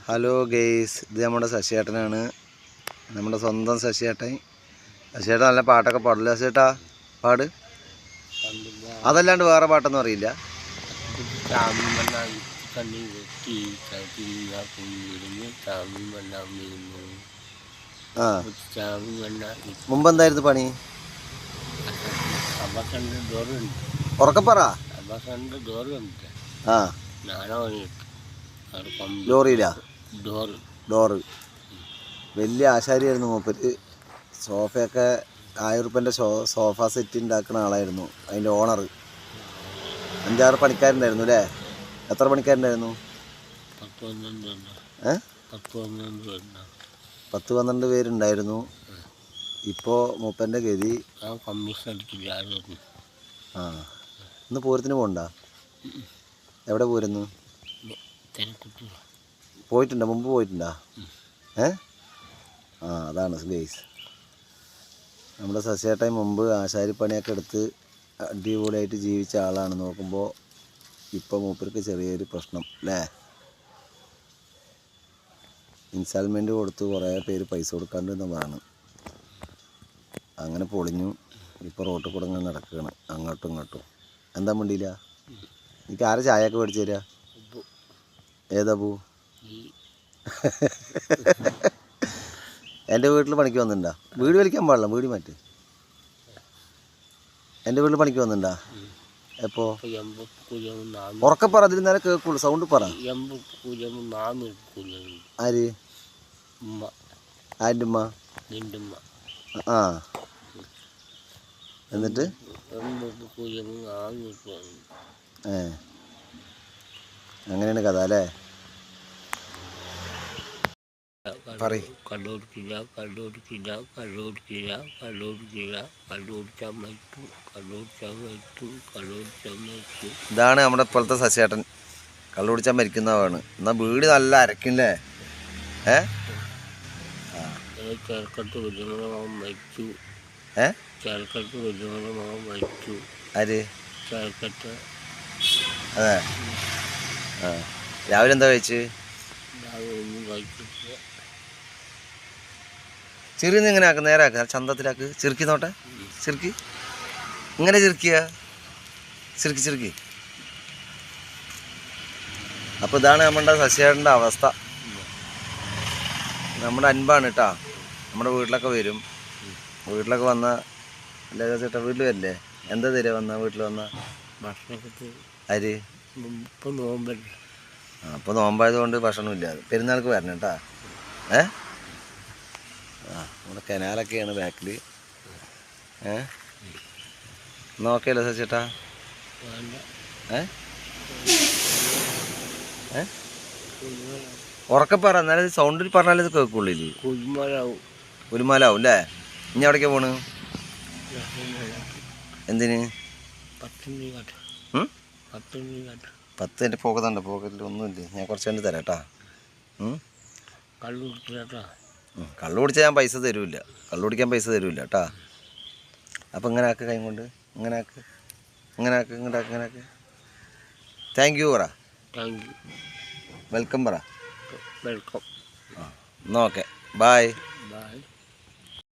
Hello guys ഇത് നമ്മുടെ ശശിയേട്ടനാണ്. നമ്മുടെ സ്വന്തം ശശിയേട്ടൻ. ശശിയേട്ടൻ നല്ല പാട്ടൊക്കെ പാടില്ല? ശശിയേട്ടാ പാട്. അതല്ലാണ്ട് വേറെ പാട്ടൊന്നും അറിയില്ല. ആ. പണി? ഉറക്കപ്പറ ആ. ലോറിയില്ല ഡോറ്. വലിയ ആശാരിയായിരുന്നു മൂപ്പര്. സോഫയൊക്കെ ആയിരം റുപ്യന്റെ ഷോ സോഫ സെറ്റ് ഉണ്ടാക്കുന്ന ആളായിരുന്നു അതിന്റെ ഓണർ. അഞ്ചാറ് പണിക്കാരുണ്ടായിരുന്നു അല്ലേ? എത്ര പണിക്കാരുണ്ടായിരുന്നു? പത്ത് പന്ത്രണ്ട് പേരുണ്ടായിരുന്നു. ഇപ്പോൾ മൂപ്പന്റെ ഗതി? ആ ഇന്ന് പൂരത്തിന് പോകണ്ട? എവിടെ പോരുന്നു പോയിട്ടുണ്ടോ? മുമ്പ് പോയിട്ടുണ്ടോ? ഏ? ആ അതാണ് ഗൈസ്. നമ്മുടെ സസ്യേട്ടായി മുമ്പ് ആശാരിപ്പണിയൊക്കെ എടുത്ത് അടിപൊളിയായിട്ട് ജീവിച്ച ആളാണ് നോക്കുമ്പോൾ ഇപ്പോൾ മൂപ്പർക്ക് ചെറിയൊരു പ്രശ്നം അല്ലേ ഇൻസ്റ്റാൾമെന്റ് കൊടുത്ത് കുറേ പേര് പൈസ കൊടുക്കാണ്ട് എന്നതാണ് അങ്ങനെ പൊളിഞ്ഞു. ഇപ്പോൾ റോട്ടിൽ കൂടെ ഇങ്ങനെ നടക്കുകയാണ് അങ്ങോട്ടും ഇങ്ങോട്ടും. എന്താ മിണ്ടിയില്ല? എനിക്ക് ആരെ ചായയൊക്കെ മേടിച്ചു തരിക ഏതാ പൂ? എന്റെ വീട്ടിൽ പണിക്ക് വന്നിട്ടുണ്ടാ? വീട് വലിക്കാൻ പാടില്ല വീട് മാറ്റി. എന്റെ വീട്ടിൽ പണിക്ക് വന്നിട്ടുണ്ടാ? എപ്പോ? ഉറക്കെ പറ അതിൽ നേരെ കേൾക്കുള്ളൂ സൗണ്ട് പറ. ആര്? ആന്റെ ഉമ്മ? ആ. എന്നിട്ട്? ഏ. അങ്ങനെയാണ് കഥ അല്ലേ? പറയ്. കണ്ണൂർ ജില്ല കണ്ണൂർ ജില്ല കണ്ണൂർ ചമ്മത്തു കണ്ണൂർ ചമ്മത്തു കണ്ണൂർ ചമ്മത്തു ഇതാണ് നമ്മുടെ ഇപ്പോഴത്തെ സസ്യേട്ടൻ കള്ളുപിടിച്ചാൽ മരിക്കുന്നതാണ് എന്നാൽ വീട് നല്ല അരക്കില്ലേ? ഏ? വലിയ മകൻ മരിച്ചു. ഏ? വലിയ മകൻ മരിച്ചു. ആര്? ചേർക്കട്ട് അതെ. ആ. രാവിലെ എന്താ കഴിച്ച്? ഒന്നും കഴിച്ചിട്ടില്ല. ചെറിയ ഇങ്ങനെ ആക്കുക നേരെ ആക്കുക ചന്തത്തിലാക്ക്. ചെറുക്കി നോട്ടെ. ചെറുക്കി. ഇങ്ങനെ ചെറുക്കിയ? ചെറുക്കി ചെറുക്കി. അപ്പോൾ ഇതാണ് നമ്മുടെ സസ്യേടന്റെ അവസ്ഥ. നമ്മുടെ അൻപാണ് കേട്ടാ നമ്മുടെ വീട്ടിലൊക്കെ വരും. വീട്ടിലൊക്കെ വന്ന അല്ലേ ചേട്ടാ വീട്ടിൽ വരില്ലേ? എന്താ തരിക വന്ന വീട്ടിൽ വന്ന? അരി? അപ്പൊ നോമ്പല്ല. അപ്പോൾ നോമ്പായത് കൊണ്ട് ഭക്ഷണമില്ല. പെരുന്നാൾക്ക് വരണം കേട്ടാ ഏ? ആ നമ്മുടെ കനാലൊക്കെയാണ് ബാക്കിൽ ഏ? നോക്കിയല്ലോ സച്ചേട്ടാ. ഏ? ഏ? ഉറക്കെ പറ എന്നാലും സൗണ്ടിൽ പറഞ്ഞാലേ ഇത് കേൾക്കുള്ളൂ കുരുമാലാവും ഒരുമാലാവും അല്ലേ ഇനി എവിടേക്കാ പോണ്? എന്തിന്? പത്ത് എന്റെ പോക്കത്തുണ്ട് പോക്കറ്റിൽ ഒന്നുമില്ല. ഞാൻ കുറച്ച് കണ്ട് തരാം കേട്ടാ? കള്ളു കിട്ടില്ല. കള്ളു കുടിച്ചാൽ ഞാൻ പൈസ തരൂല്ല. കള്ളു കുടിക്കാൻ പൈസ തരൂല കേട്ടാ. അപ്പം ഇങ്ങനെ ആക്ക് കൈ കൊണ്ട് ഇങ്ങനെ ആക്ക് ഇങ്ങനെ ആക്ക് ഇങ്ങോട്ട് ആക്ക് ഇങ്ങനെ ആക്ക് താങ്ക് യു പറ. താങ്ക് യു വെൽക്കം പറ വെൽക്കം എന്നാൽ ഓക്കെ ബായ് ബൈ